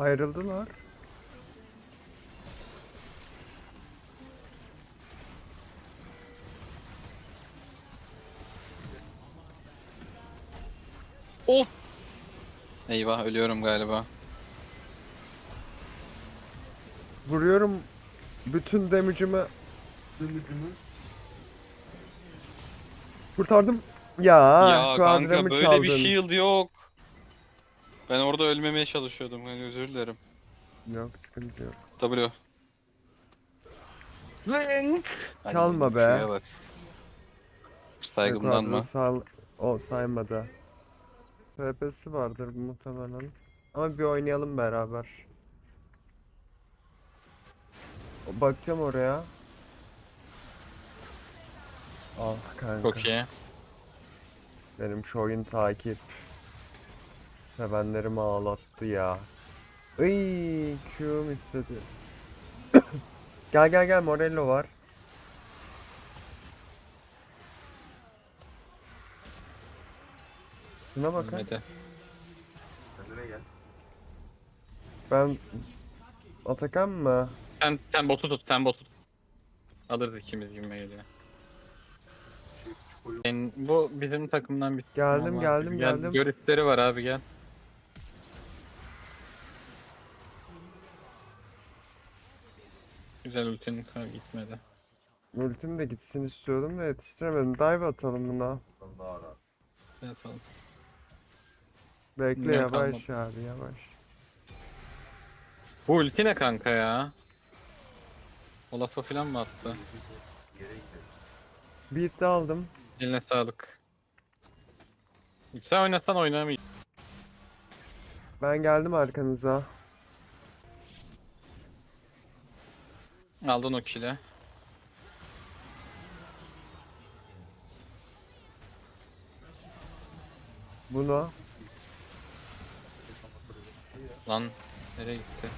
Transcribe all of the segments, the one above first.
Ayrıldılar. Oh! Eyvah ölüyorum galiba. Vuruyorum bütün damage'imi kurtardım. Ya, ya kanka quadramı böyle çaldın. bir shield yok. Ben orada ölmemeye çalışıyordum. Yani özür dilerim. Yok sıkıntı yok. W. Çalma be. Şuraya bak. Saygımdan mı? Sal o saymadı. TP'si vardır muhtemelen. Ama bir oynayalım beraber. Bakacağım oraya. Ah kanka. Çok iyi. Benim şu oyun takip. Sevenlerimi ağlattı ya. Iy, Q'm istedi. gel gel gel Morello var. Şuna bakın. Ölmedi. Kendine gel. Ben Atakan mı? Sen, sen botu tut, sen botu tut. Alırız ikimiz gibi geliyor. Koyu. En, bu bizim takımdan bir Geldim, abi, geldim, gel. geldim. Görüşleri var abi gel. Güzel ultinin kar gitmedi. Ultim de gitsin istiyordum da yetiştiremedim. Dive atalım buna. Ne yapalım? Bekle Ne yavaş abi yavaş. Bu ulti ne kanka ya? Olaf'a falan mı attı? Beat de aldım. Eline sağlık. Sen oynasan oynamayacağım. Ben geldim arkanıza. Aldın o kill'i. Buna. Lan nereye gitti?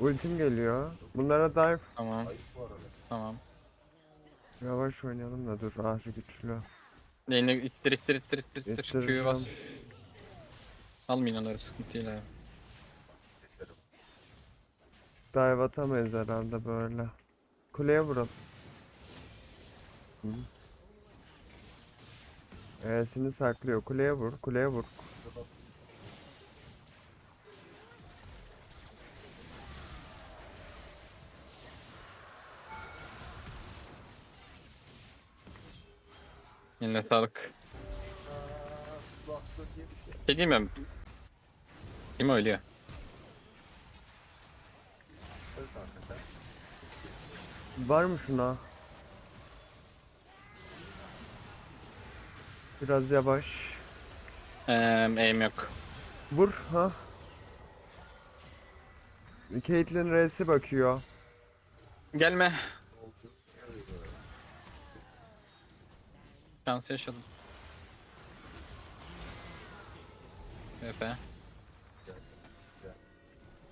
Ultim geliyor. Bunlara dive. Tamam tamam. Yavaş oynayalım da dur ahri güçlü. Lane'e ittir ittir ittir ittir ittir. Q'yu bas. Al minyonları sıkıntı Dive atamayız herhalde böyle. Kuleye vuralım. Hı. E'sini saklıyor. Kuleye vur, kuleye vur. Eline sağlık. Şey diyeyim mi? Kim ölüyor? Evet arkadaşlar. Var mı şuna? Biraz yavaş. Eee aim yok. Vur ha. Caitlyn R'si bakıyor. Gelme. Şans yaşadım. Efe.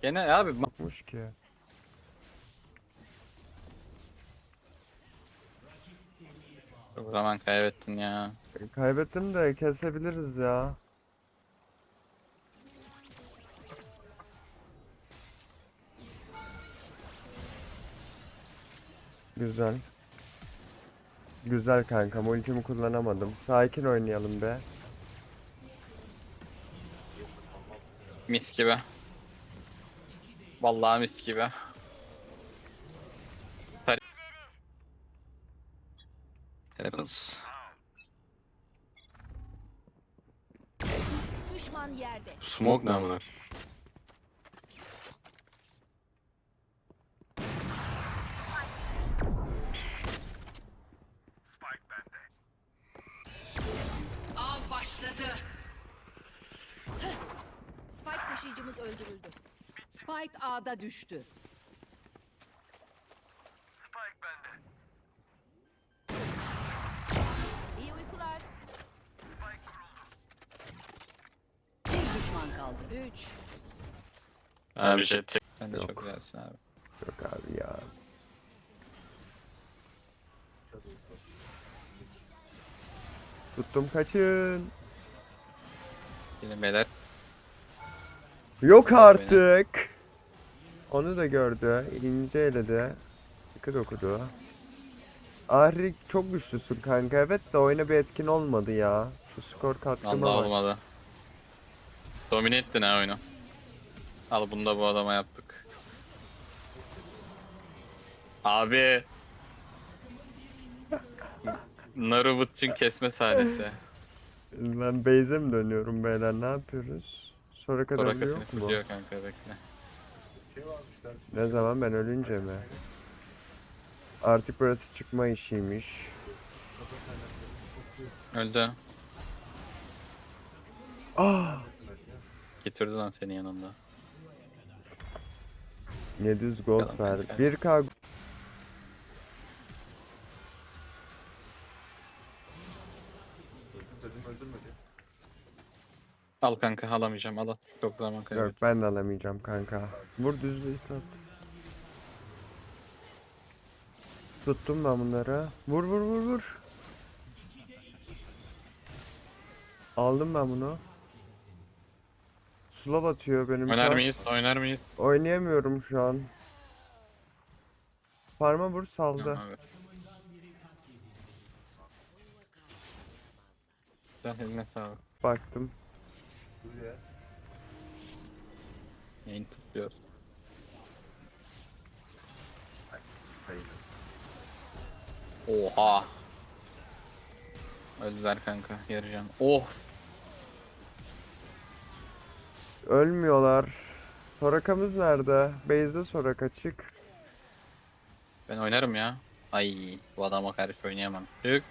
Gene abi Bakmış ki. O zaman kaybettin ya. Kaybettim de kesebiliriz ya. Güzel. Güzel kanka. Ultimi kullanamadım. Sakin oynayalım be. Mis gibi. Vallahi mis gibi. Heavens. Düşman yerde. Smoke ne amına? Av başladı. Spike taşıyıcımız öldürüldü. Spike A'da düştü. İyi uykular. Bir düşman kaldı. Üç. Abi jet. Sen de Yok. çok güzelsin abi. Yok abi ya. Tuttum kaçın. Yine beyler. Yok artık. Onu da gördü. ince eledi. Sıkı dokudu. Ahri çok güçlüsün kanka. Evet de oyuna bir etkin olmadı ya. Şu skor katkıma Allah bak. olmadı. Domine ettin ha oyunu. Al bunu da bu adama yaptık. Abi. Narubut'un kesme sahnesi. Ben base'e mi dönüyorum beyler? Ne yapıyoruz? Sonra kadar yok mu? tutuyor kanka bekle. Ne zaman ben ölünce mi? Artık burası çıkma işiymiş. Öldü. Ah! Getirdi lan senin yanında. 700 gold Yalan verdi. kanka. 1k Öldüm dedim öldürmedi. Al kanka alamayacağım al. Çok zaman Yok kaybettim. ben de alamayacağım kanka. Vur düz at. Tuttum ben bunları. Vur vur vur vur. Aldım ben bunu. Slow atıyor benim. Oynar şu an. mıyız? Oynar mıyız? Oynayamıyorum şu an. Parma vur saldı. Tamam abi. Sen eline sağlık. Baktım. Yayın tutuyor. Oha. Öldüler kanka yarayacağım. Oh. Ölmüyorlar. Sorakamız nerede? Base'de Soraka çık. Ben oynarım ya. Ay bu adama karşı oynayamam. Çık.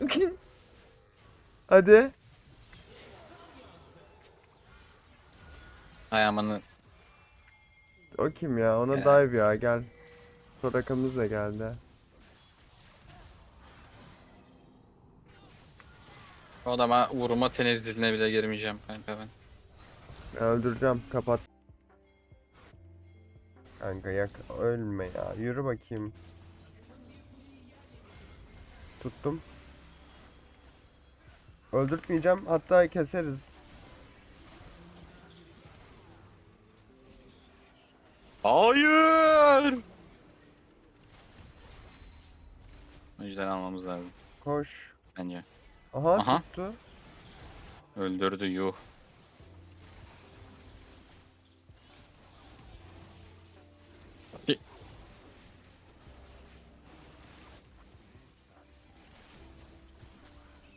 İlk zaman bir O kim ya? Ona Ya. dive ya gel. Sorakamız da geldi. O adama vurma tenezziline bile girmeyeceğim kanka ben. Öldüreceğim. Kapat. Kanka yak ölme ya. Yürü bakayım. Tuttum. Öldürtmeyeceğim. Hatta keseriz. Hayır. O yüzden almamız lazım Koş. bence. Aha, Aha. tuttu. Öldürdü yuh.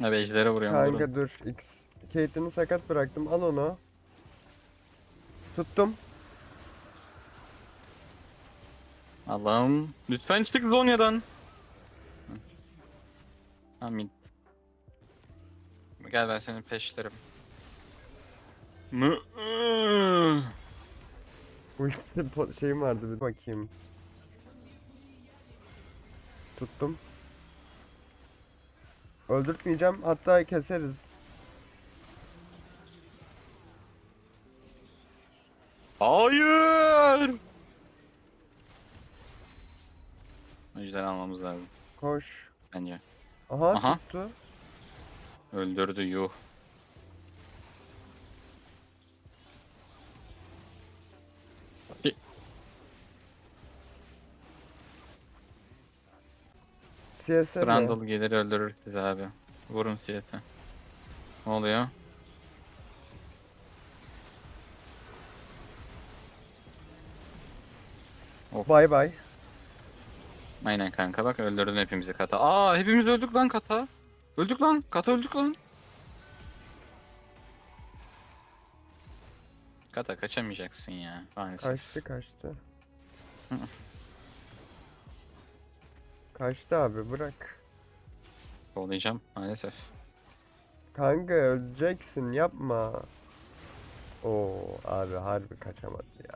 Ha bejlere vuruyorum vurun. Kanka dur. X. Caitlyn'i sakat bıraktım. Al onu. Tuttum. Allah'ım. Lütfen çık Zonya'dan. Amin. Gel ben senin peşlerim. Mı? Ulti po- şeyim vardı bir bakayım. Tuttum. Öldürtmeyeceğim. Hatta keseriz. Hayır. Yüzden almamız lazım Koş. bence. Aha, Aha. tuttu. Öldürdü yuh. CS'e mi? Trundle gelir öldürür sizi abi. Vurun CS'e. Ne oluyor? Bay bay. Aynen kanka bak öldürdün hepimizi kata. Aa hepimiz öldük lan kata. Öldük lan. Kata öldük lan. Kata kaçamayacaksın ya. Maalesef. Kaçtı kaçtı. Kaçtı abi bırak. Kovalayacağım maalesef. Kanka öleceksin yapma. Oo abi harbi kaçamadı ya.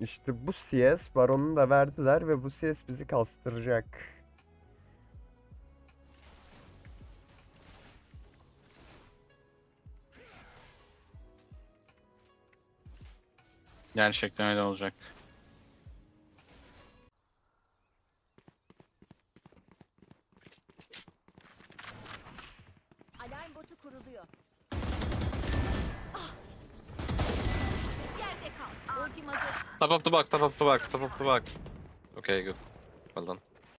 İşte bu CS Baron'u da verdiler ve bu CS bizi kastıracak. Gerçekten öyle olacak. Top of the box, top of the box, top of the box. Okay, good. Well done.